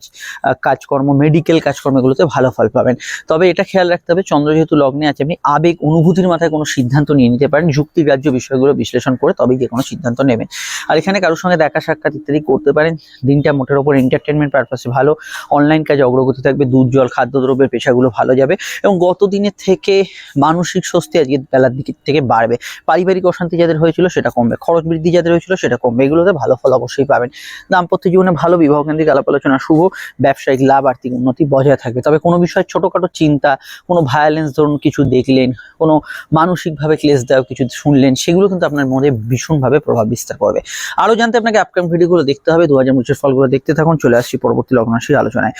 কাজকর্ম মেডিকেল কাজকর্ম এগুলোতে ভালো ফল পাবেন। তবে এটা খেয়াল রাখতে হবে, চন্দ্র যেহেতু লগ্নে আছে, আপনি আবেগ, অনুভূতির মাথায় কোনো সিদ্ধান্ত নিয়ে নিতে পারেন যুক্তিগ্রাহ্য বিষয়গুলো বিশ্লেষণ করে তবেই যে কোনো সিদ্ধান্ত নেবেন। আর এখানে কারোর সঙ্গে দেখা, সাক্ষাৎ ইত্যাদি করতে পারেন। দিনটা মোটের ওপর এন্টারটেনমেন্ট পারপাসে ভালো। অনলাইন কাজে অগ্রগতি থাকবে, দুধ, জল, খাদ্যদ্রব্যের পেশাগুলো ভালো যাবে এবং গত দিনের থেকে মানসিক স্বস্তি আজকে বেলার দিক থেকে বাড়বে। পারিবারিক অশান্তি যাদের হয়েছিল সেটা কমবে। খরচ বৃদ্ধি যাদের হয়েছিল সেটা কমবে। এগুলোতে ভালো ফল অবশ্যই পাবেন। দাম্পত্য জীবনে ভালো বিবাহ কেন্দ্রিক আলাপ আলোচনা শুভ, ব্যবসায়িক লাভ, আর্থিক উন্নতি বজায় থাকবে। তবে কোনো বিষয়ে ছোটোখাটো চিন্তা, কোনো ভায়োলেন্স ধরুন কিছু দেখলেন, কোনো মানসিকভাবে ক্লেশ দেওয়া কিছু শুনলেন, সেগুলো কিন্তু আপনার মধ্যে ভীষণভাবে প্রভাব বিস্তার করবে। আরও জানতে আপনাকে আপকামিং ভিডিওগুলো দেখতে হবে। দু হাজার মুচের ফলগুলো দেখতে থাকুন। চলে আসছি পরবর্তী লগ্নরাশির আলোচনায়।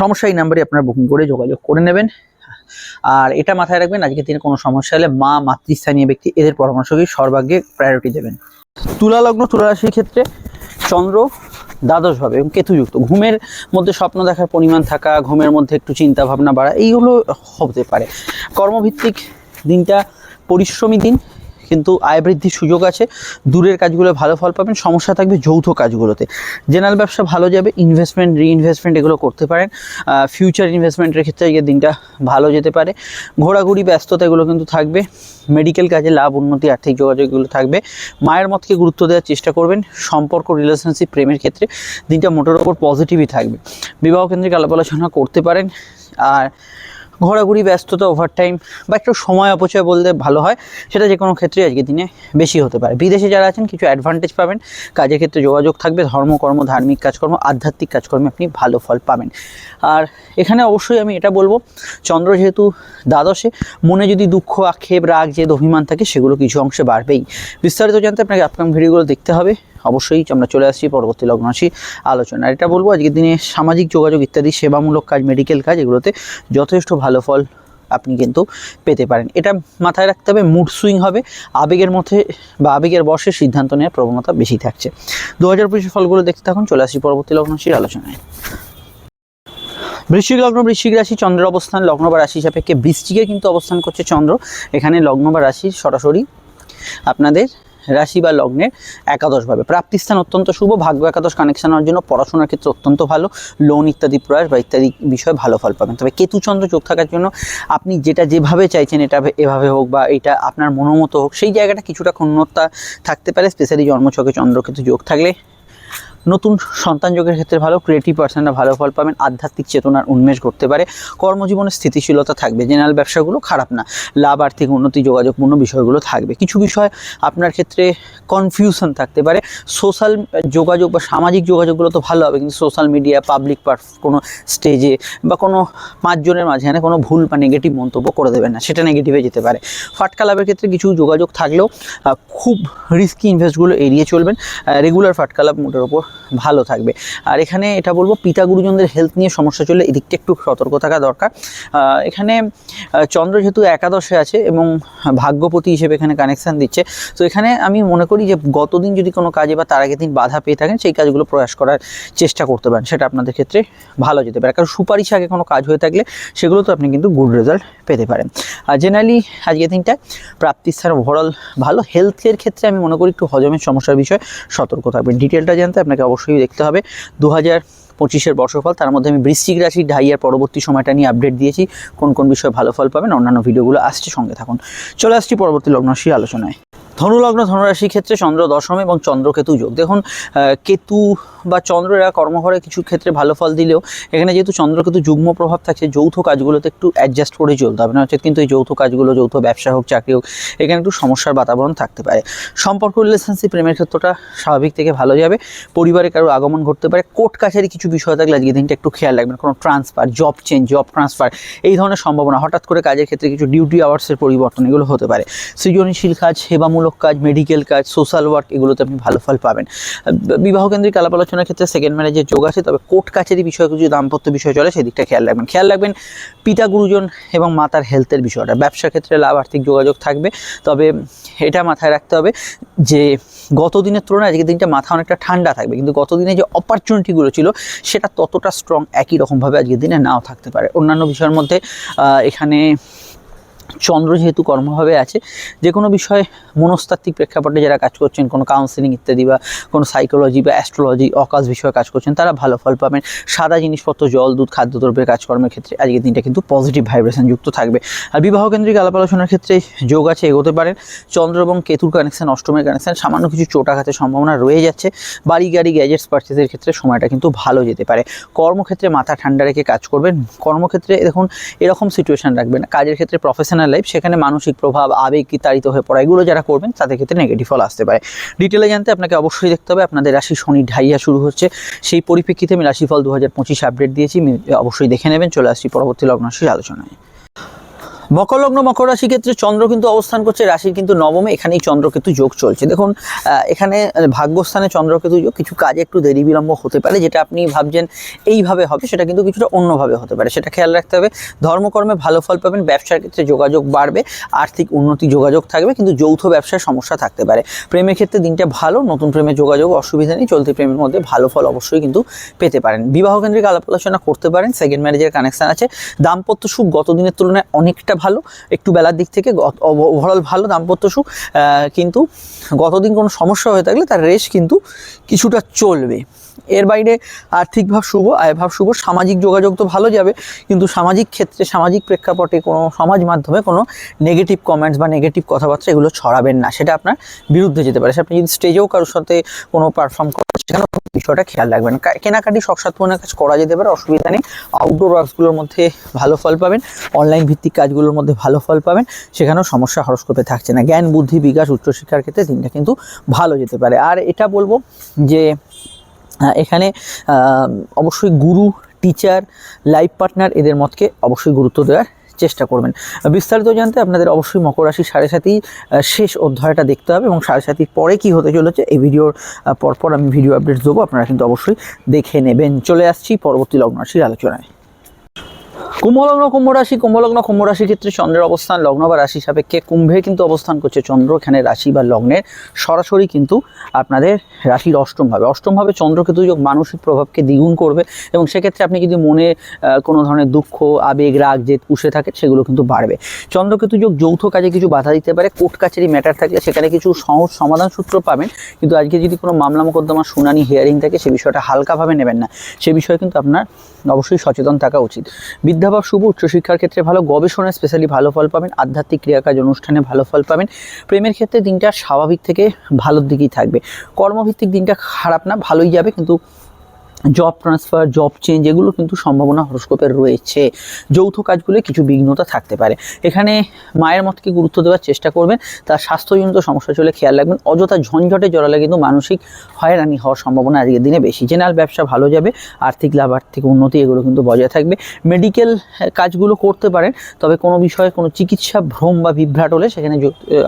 সমস্যা এই নাম্বারে আপনার বুকিং করে যোগাযোগ করে নেবেন। আর এটা মাথায় রাখবেন আজকে দিনে কোনো সমস্যা হলে মা, মাতৃস্থানীয় ব্যক্তি, এদের পরামর্শকে সর্বাগ্যে প্রায়োরিটি দেবেন। তুলা লগ্ন, তুলা রাশির ক্ষেত্রে চন্দ্র দ্বাদশ ভাবে এবং কেতুযুক্ত। ঘুমের মধ্যে স্বপ্ন দেখার পরিমাণ থাকা, ঘুমের মধ্যে একটু চিন্তা ভাবনা বাড়া, এইগুলো হতে পারে। কর্মভিত্তিক দিনটা পরিশ্রমী দিন কিন্তু আয় বৃদ্ধির সুযোগ আছে। দূরের কাজগুলো ভালো ফল পাবেন, সমস্যা থাকবে যৌথ কাজগুলোতে। জেনারেল ব্যবসা ভালো যাবে ইনভেস্টমেন্ট রিইনভেস্টমেন্ট এগুলো করতে পারেন। ফিউচার ইনভেস্টমেন্টের ক্ষেত্রে এই দিনটা ভালো যেতে পারে। ঘোরাঘুরি, ব্যস্ততা এগুলো কিন্তু থাকবে। মেডিকেল কাজে লাভ, উন্নতি, আর্থিক যোগাযোগ এগুলো থাকবে। মায়ের মতকে গুরুত্ব দেওয়ার চেষ্টা করবেন। সম্পর্ক রিলেশনশিপ প্রেমের ক্ষেত্রে দিনটা মোটের ওপর পজিটিভই থাকবে। বিবাহ কেন্দ্রিক আলাপ আলোচনা করতে পারেন। আর ঘোরাঘুরি, ব্যস্ততা ওভারটাইম বা একটু সময় অপচয় বলতে ভালো হয়, সেটা যে কোনো ক্ষেত্রে আজকের দিনে বেশি হতে পারে। বিদেশে যারা আছেন, কিছু অ্যাডভান্টেজ পাবেন। কাজের ক্ষেত্রে যোগাযোগ থাকবে ধর্মকর্ম ধার্মিক কাজকর্ম, আধ্যাত্মিক কাজকর্মে আপনি ভালো ফল পাবেন। আর এখানে অবশ্যই আমি এটা বলব, চন্দ্র যেহেতু দ্বাদশে, মনে যদি দুঃখ, আক্ষেপ, রাগ, জেদ, অভিমান থাকে, সেগুলো কিছু অংশে বাড়বেই। বিস্তারিত জানতে আপনাকে আপকামিং ভিডিওগুলো দেখতে হবে। অবশ্যই আমরা চলে আসছি পরবর্তী লগ্ন রাশি আলোচনা আর এটা বলব, আজকের দিনে সামাজিক যোগাযোগ ইত্যাদি, সেবামূলক কাজ মেডিকেল কাজ, এগুলোতে যথেষ্ট ভালো ফল আপনি কিন্তু পেতে পারেন। এটা মাথায় রাখতে হবে মুড সুইং হবে, আবেগের মধ্যে বা আবেগের বসে সিদ্ধান্ত নেওয়ার প্রবণতা বেশি থাকছে। দু হাজার পঁচিশ ফলগুলো দেখতে থাকুন, চলে আসি পরবর্তী লগ্ন রাশির আলোচনায়। বৃশ্চিক লগ্ন, বৃশ্চিক রাশি, চন্দ্রের অবস্থান, লগ্ন বা রাশি সাপেক্ষে বৃশ্চিকে কিন্তু অবস্থান করছে চন্দ্র। এখানে লগ্ন বা রাশির সরাসরি আপনাদের রাশি বা লগ্নের একাদশভাবে প্রাপ্তিস্থান অত্যন্ত শুভ, ভাগ্য একাদশ কানেকশন হওয়ার জন্য পড়াশোনার ক্ষেত্রে অত্যন্ত ভালো লোন ইত্যাদি প্রয়াস বা ইত্যাদি বিষয়ে ভালো ফল পাবেন। তবে কেতুচন্দ্র যোগ থাকার জন্য আপনি যেটা যেভাবে চাইছেন, এটা এভাবে হোক বা এটা আপনার মনোমতো হোক, সেই জায়গাটা কিছুটা ক্ষুণ্ণতা থাকতে পারে। স্পেশালি জন্মছকে চন্দ্রকেতু যোগ থাকলে নতুন সন্তান যোগের ক্ষেত্রে ভালো ক্রিয়েটিভ পার্সনরা ভালো ফল পাবেন, আধ্যাত্মিক চেতনার উন্মেষ ঘটতে পারে, কর্মজীবনে স্থিতিশীলতা থাকবে জেনারেল ব্যবসাগুলো খারাপ না, লাভ, আর্থিক উন্নতি, যোগাযোগপূর্ণ বিষয়গুলো থাকবে। কিছু বিষয় আপনার ক্ষেত্রে কনফিউশন থাকতে পারে সোশ্যাল যোগাযোগ বা সামাজিক যোগাযোগগুলো তো ভালো হবে, কিন্তু সোশ্যাল মিডিয়া পাবলিক কোনো স্টেজে বা কোনো পাঁচজনের মাঝখানে কোনো ভুল বা নেগেটিভ মন্তব্য করে দেবেন না, সেটা নেগেটিভে যেতে পারে। ফাটকা লাভের ক্ষেত্রে কিছু যোগাযোগ থাকলেও খুব রিস্কি ইনভেস্টগুলো এড়িয়ে চলবেন রেগুলার ফাটকা লাভ মোটের ওপর ভালো থাকবে। আর এখানে এটা বলব, পিতা গুরুজনদের হেলথ নিয়ে সমস্যা চলে, এদিকটা একটু সতর্ক থাকা দরকার। এখানে চন্দ্র যেহেতু একাদশে আছে এবং ভাগ্যপতি হিসেবে এখানে কানেকশান দিচ্ছে, তো এখানে আমি মনে করি যে গতদিন যদি কোনো কাজে বা তার আগের দিন বাধা পেয়ে থাকেন, সেই কাজগুলো প্রয়াস করার চেষ্টা করতে পারেন, সেটা আপনাদের ক্ষেত্রে ভালো যেতে পারে। কারণ সুপারিশ আগে কোনো কাজ হয়ে থাকলে সেগুলো তো আপনি কিন্তু গুড রেজাল্ট পেতে পারেন। আর জেনারেলি আজকের দিনটা প্রাপ্তিস্থান ওভারঅল ভালো। হেলথের ক্ষেত্রে আমি মনে করি একটু হজমের সমস্যার বিষয়ে সতর্ক থাকবেন। ডিটেলটা জানতে আপনাকে অবশ্যই দেখতে হবে। দু পঁচিশের বর্ষফল, তার মধ্যে আমি বৃশ্চিক রাশি ঢাইয়ার পরবর্তী সময়টা নিয়ে আপডেট দিয়েছি। কোন কোন বিষয়ে ভালো ফল পাবেন, অন্যান্য ভিডিওগুলো আসছে, সঙ্গে থাকুন। চলে আসছি পরবর্তী লগ্নশ্রী আলোচনায়। ধনুলগ্ন ধনুরাশির ক্ষেত্রে চন্দ্র দশম এবং চন্দ্রকেতু যোগ। দেখুন কেতু বা চন্দ্র এরা কর্মঘরে কিছু ক্ষেত্রে ভালো ফল দিলেও এখানে যেহেতু চন্দ্রকেতু যুগ্ম প্রভাব থাকছে, যৌথ কাজগুলোতে একটু অ্যাডজাস্ট করে চলতে হবে। না হচ্ছে কিন্তু এই যৌথ কাজগুলো, যৌথ ব্যবসা হোক, চাকরি হোক, এখানে একটু সমস্যার বাতাবরণ থাকতে পারে। সম্পর্ক রিলেশনশিপ প্রেমের ক্ষেত্রটা স্বাভাবিক থেকে ভালো যাবে। পরিবারে কারও আগমন ঘটতে পারে। কোর্ট কাছারি কিছু বিষয় থাকলে আজকে দিনটা একটু খেয়াল রাখবেন। কোনো transfer job change job transfer এই ধরনের সম্ভাবনা, হঠাৎ করে কাজের ক্ষেত্রে কিছু ডিউটি আওয়ার্সের পরিবর্তন, এগুলো হতে পারে। সৃজনশীল কাজ, সেবামূলক কাজ মেডিকেল কাজ সোশ্যাল ওয়ার্ক এগুলোতে আপনি ভালো ফল পাবেন। বিবাহ কেন্দ্রিক আলাপ আলোচনার ক্ষেত্রে সেকেন্ড ম্যারেজের যোগ আছে, তবে কোর্ট কাছারি বিষয়ে কিছু দাম্পত্য বিষয় চলে, সেদিকটা খেয়াল রাখবেন। খেয়াল রাখবেন, পিতা গুরুজন এবং মাতার হেলথের বিষয়টা। ব্যবসার ক্ষেত্রে লাভ, আর্থিক যোগাযোগ থাকবে, তবে এটা মাথায় রাখতে হবে যে গত দিনের তুলনায় আজকের দিনটা মাথা অনেকটা ঠান্ডা থাকবে, কিন্তু গত দিনে যে অপরচুনিটিগুলো ছিল, সেটা ততটা স্ট্রং একই রকমভাবে আজকের দিনে নাও থাকতে পারে। অন্যান্য বিষয়ের মধ্যে এখানে চন্দ্র যেহেতু কর্মভাবে আছে, যে কোনো বিষয়ে মনস্তাত্ত্বিক প্রেক্ষাপটে যারা কাজ করছেন, কোনো কাউন্সিলিং ইত্যাদি বা কোনো সাইকোলজি বা অ্যাস্ট্রোলজি অকাশ বিষয়ে কাজ করছেন, তারা ভালো ফল পাবেন। সাদা জিনিসপত্র, জল, দুধ খাদ্যদ্রব্যের কাজকর্মের ক্ষেত্রে আজকের দিনটা কিন্তু পজিটিভ ভাইব্রেশন যুক্ত থাকবে। আর বিবাহ কেন্দ্রিক আলাপ আলোচনার ক্ষেত্রে যোগ আছে, এগোতে পারেন। চন্দ্র এবং কেতুর কানেকশন অষ্টমের কানেকশন সামান্য কিছু চোটাঘাতের সম্ভাবনা রয়ে যাচ্ছে। বাড়ি, গাড়ি গ্যাজেটস পারচেসের ক্ষেত্রে সময়টা কিন্তু ভালো যেতে পারে। কর্মক্ষেত্রে মাথা ঠান্ডা রেখে কাজ করবেন। কর্মক্ষেত্রে দেখুন, এরকম সিচুয়েশন রাখবেন কাজের ক্ষেত্রে প্রফেশনাল লাইফ সেখানে মানসিক প্রভাব, আবেগ তাড়িত হয়ে পড়া, এগুলো যারা করবেন, তাদের ক্ষেত্রে নেগেটিভ ফল আসতে পারে। ডিটেলে জানতে আপনাকে অবশ্যই দেখতে হবে, আপনাদের রাশি শনি ঢাইয়া শুরু হচ্ছে। সেই পরিপ্রেক্ষিতে আমি রাশিফল দু হাজার পঁচিশ আপডেট দিয়েছি অবশ্যই দেখে নেবেন, চলে আসছি পরবর্তী লগ্নরাশির আলোচনায়। মকর লগ্ন মকর রাশি ক্ষেত্রে চন্দ্র কিন্তু অবস্থান করছে, রাশির কিন্তু নবমে, এখানেই চন্দ্রকেতু যোগ চলছে। দেখুন এখানে ভাগ্যস্থানে চন্দ্রকেতু যোগ কিছু কাজে একটু দেরি বিলম্ব হতে পারে, যেটা আপনি ভাবছেন এইভাবে হবে, সেটা কিন্তু কিছুটা অন্যভাবে হতে পারে। সেটা খেয়াল রাখতে হবে, ধর্মকর্মে ভালো ফল পাবেন, ব্যবসার ক্ষেত্রে যোগাযোগ বাড়বে, আর্থিক উন্নতি যোগাযোগ থাকবে, কিন্তু যৌথ ব্যবসায় সমস্যা থাকতে পারে। প্রেমের ক্ষেত্রে দিনটা ভালো, নতুন প্রেমের যোগাযোগ, অসুবিধা নেই, চলতি প্রেমের মধ্যে ভালো ফল অবশ্যই কিন্তু পেতে পারেন। বিবাহ কেন্দ্রিক আলাপ আলোচনা করতে পারেন সেকেন্ড ম্যারেজের কানেকশন আছে। দাম্পত্য সুখ গত দিনের তুলনায় অনেকটা ভালো, একটু বেলার দিক থেকে ওভারঅল ভালো, দাম্পত্য সুখ। কিন্তু গতদিন কোনো সমস্যা হয়ে থাকলে তার রেস কিন্তু কিছুটা চলবে। এর বাইরে আর্থিকভাব শুভ, আয় ভাব শুভ, সামাজিক যোগাযোগ তো ভালো যাবে, কিন্তু সামাজিক ক্ষেত্রে, সামাজিক প্রেক্ষাপটে কোনো সমাজ মাধ্যমে কোনো নেগেটিভ কমেন্টস বা নেগেটিভ কথাবার্তা এগুলো ছড়াবেন না। সেটা আপনার বিরুদ্ধে যেতে পারে। আপনি যদি স্টেজেও কারোর সাথে কোনো পারফর্ম করেন সেখানেও বিষয়টা খেয়াল রাখবেন। কেনাকাটি শখসাত কাজ করা যেতে পারে, অসুবিধা নেই। আউটডোর ওয়ার্কসগুলোর মধ্যে ভালো ফল পাবেন অনলাইন ভিত্তিক কাজগুলোর মধ্যে ভালো ফল পাবেন, সেখানেও সমস্যা হরস্কোপে থাকছে না। জ্ঞান, বুদ্ধি, বিকাশ, উচ্চশিক্ষার ক্ষেত্রে দিনটা কিন্তু ভালো যেতে পারে। আর এটা বলব যে এখানে অবশ্যই গুরু টিচার লাইফ পার্টনার এদের মতকে অবশ্যই গুরুত্ব দেওয়ার চেষ্টা করবেন। বিস্তারিত জানতে আপনাদের অবশ্যই মকর রাশি সাড়ে সাতই শেষ অধ্যায়টা দেখতে হবে এবং সাড়ে সাথীর পরে কি হতে চলেছে এই ভিডিওর পরপর আমি ভিডিও আপডেট দেবো। আপনারা কিন্তু অবশ্যই দেখে নেবেন। চলে আসছি পরবর্তী লগ্ন রাশির আলোচনায়। কুম্ভলগ্ন কুম্ভ রাশি কুম্ভলগ্ন কুম্ভ রাশির ক্ষেত্রে চন্দ্রের অবস্থান, লগ্ন বা রাশি সাপেক্ষে কুম্ভে কিন্তু অবস্থান করছে চন্দ্র, এখানে রাশি বা লগ্নের সরাসরি কিন্তু আপনাদের রাশির অষ্টমভাবে অষ্টমভাবে চন্দ্রকেতু যোগ মানসিক প্রভাবকে দ্বিগুণ করবে এবং সেক্ষেত্রে আপনি যদি মনে কোনো ধরনের দুঃখ, আবেগ, রাগ, জেদ পুষে থাকে, সেগুলো কিন্তু বাড়বে। চন্দ্রকেতু যোগ যৌথ কাজে কিছু বাধা দিতে পারে, কোর্ট কাছারি ম্যাটার থাকলে সেখানে কিছু সহজ সমাধান সূত্র পাবেন। কিন্তু আজকে যদি কোনো মামলা মোকদ্দমা, শুনানি হিয়ারিং থাকে, সে বিষয়টা হালকাভাবে নেবেন না। সে বিষয়ে কিন্তু আপনার অবশ্যই সচেতন থাকা উচিত। বিদ্যাভাব শুভ উচ্চশিক্ষার ক্ষেত্রে ভালো, গবেষণায় স্পেশালি ভালো ফল পাবেন, আধ্যাত্মিক ক্রিয়াকাজ অনুষ্ঠানে ভালো ফল পাবেন। প্রেমের ক্ষেত্রে দিনটা স্বাভাবিক থেকে ভালোর দিকেই থাকবে। কর্মভিত্তিক দিনটা খারাপ না, ভালোই যাবে, কিন্তু জব ট্রান্সফার জব চেঞ্জ এগুলো কিন্তু সম্ভাবনা হরস্কোপের রয়েছে। যৌথ কাজগুলো কিছু বিঘ্নতা থাকতে পারে। এখানে মায়ের মতকে গুরুত্ব দেওয়ার চেষ্টা করবেন, তার স্বাস্থ্যজনিত সমস্যা চলে খেয়াল রাখবেন, অযথা ঝঞ্ঝটে জড়ালে কিন্তু মানসিক হয়রানি হওয়ার সম্ভাবনা আজকের দিনে বেশি। জেনারেল ব্যবসা ভালো যাবে, আর্থিক লাভ আর্থিক উন্নতি এগুলো কিন্তু বজায় থাকবে। মেডিকেল কাজগুলো করতে পারেন, তবে কোনো বিষয়ে কোনো চিকিৎসা ভ্রম বা বিভ্রাট হলে সেখানে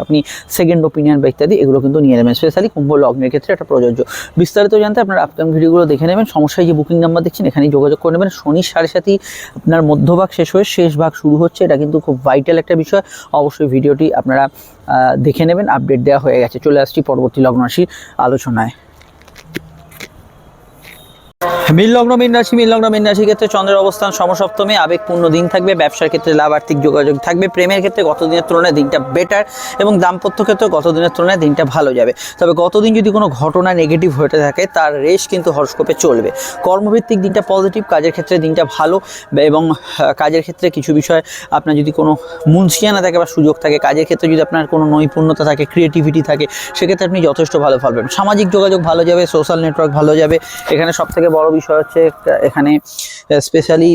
আপনি সেকেন্ড ওপিনিয়ন বা ইত্যাদি এগুলো কিন্তু নিয়ে নেবেন। স্পেশালি কুম্ভ লগ্নের ক্ষেত্রে এটা প্রযোজ্য। বিস্তারিত জানতে আপনার আপকামিং ভিডিওগুলো দেখে নেবেন। সমস্যায় যে বুকিং নাম্বার দেখছেন এখানে যোগাযোগ করে নেবেন। শনি সাড়ে সাথে আপনার মধ্যভাগ শেষ হয়ে, শেষ ভাগ শুরু হচ্ছে। এটা কিন্তু খুব ভাইটাল একটা বিষয়। অবশ্যই ভিডিওটি আপনারা দেখে নেবেন আপডেট দেওয়া হয়ে গেছে। চলে আসছি পরবর্তী লগ্ন রাশির আলোচনায়। মিল লগ্ন, মীন রাশি মিল লগ্ন, মীন রাশির ক্ষেত্রে চন্দ্রের অবস্থান সমসপ্তমে, আবেগপূর্ণ দিন থাকবে, ব্যবসার ক্ষেত্রে লাভ আর্থিক যোগাযোগ থাকবে, প্রেমের ক্ষেত্রে গত দিনের তুলনায় দিনটা বেটার এবং দাম্পত্য ক্ষেত্রে গত দিনের তুলনায় দিনটা ভালো যাবে। তবে গতদিন যদি কোনো ঘটনা নেগেটিভ হয়ে থাকে, তার রেশ কিন্তু হরস্কোপে চলবে। কর্মভিত্তিক দিনটা পজিটিভ কাজের ক্ষেত্রে দিনটা ভালো এবং কাজের ক্ষেত্রে কিছু বিষয় আপনার যদি কোনো মুন্সিয়ানা থাকে বা সুযোগ থাকে, কাজের ক্ষেত্রে যদি আপনার কোনো নৈপুণ্যতা থাকে ক্রিয়েটিভিটি থাকে, সেক্ষেত্রে আপনি যথেষ্ট ভালো ফলবেন সামাজিক যোগাযোগ ভালো যাবে সোশ্যাল নেটওয়ার্ক ভালো যাবে, এখানে সব থেকে বড় বিষয় হচ্ছে এখানে স্পেশালি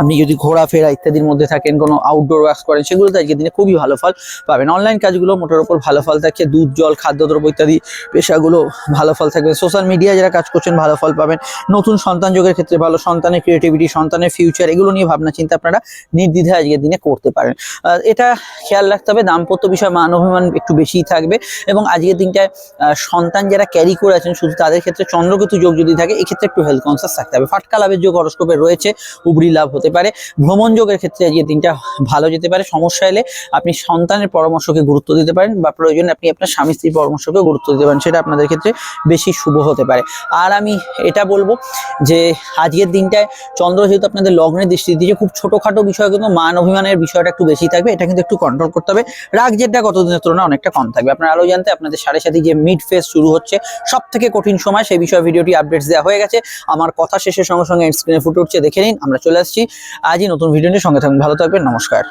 আপনি যদি ঘোরাফেরা ইত্যাদির মধ্যে থাকেন, কোনো আউটডোর ওয়ার্কস করেন সেগুলোতে আজকের দিনে খুবই ভালো ফল পাবেন। অনলাইন কাজগুলো মোটের ওপর ভালো ফল থাকছে দুধ, জল খাদ্যদ্রব্য ইত্যাদি পেশাগুলো ভালো ফল থাকবে। সোশ্যাল মিডিয়া যারা কাজ করছেন ভালো ফল পাবেন। নতুন সন্তান যোগের ক্ষেত্রে ভালো, সন্তানের ক্রিয়েটিভিটি সন্তানের ফিউচার এগুলো নিয়ে ভাবনা চিন্তা আপনারা নির্দ্বিধায় আজকের দিনে করতে পারেন। এটা খেয়াল রাখতে হবে, দাম্পত্য বিষয় মান অভিমান একটু বেশিই থাকবে এবং আজকের দিনটায় সন্তান যারা ক্যারি করে আছেন, শুধু তাদের ক্ষেত্রে চন্দ্রকেতু যোগ যদি থাকে, এক্ষেত্রে একটু হেলথ কনসাস থাকতে হবে। ফাটকা লাভের যোগ হরস্কোপে রয়েছে, উবরি লাভ হতে পারে। ভ্রমণ যোগের ক্ষেত্রে আজকের দিনটা ভালো যেতে পারে। সমস্যা এলে আপনি সন্তানের পরামর্শকে গুরুত্ব দিতে পারেন বা প্রয়োজনে আপনি আপনার স্বামী স্ত্রীর পরামর্শকে গুরুত্ব দিতে পারেন। সেটা আপনাদের ক্ষেত্রে বেশি শুভ হতে পারে। আর আমি এটা বলব যে আজকের দিনটায় চন্দ্র যেহেতু আপনাদের লগ্নের দৃষ্টি দিচ্ছে, খুব ছোটোখাটো বিষয়, কিন্তু মান অভিমানের বিষয়টা একটু বেশি থাকবে। এটা কিন্তু একটু কন্ট্রোল করতে হবে। রাগ জেদটা গত দিনের তুলনায় অনেকটা কম থাকবে। আপনারা আরও জানতে আপনাদের সাড়ে সাথে যে মিড ফেজ শুরু হচ্ছে সব থেকে কঠিন সময়, সেই বিষয়ে ভিডিওটি আপডেটস দেওয়া হয়ে গেছে। আমার কথা শেষের সঙ্গে সঙ্গে স্ক্রিনে ফুটে উঠছে, দেখে নিন। আমরা চলে আসছি আজই নতুন ভিডিও নিয়ে সঙ্গে থাকবেন। ভালো থাকবেন নমস্কার।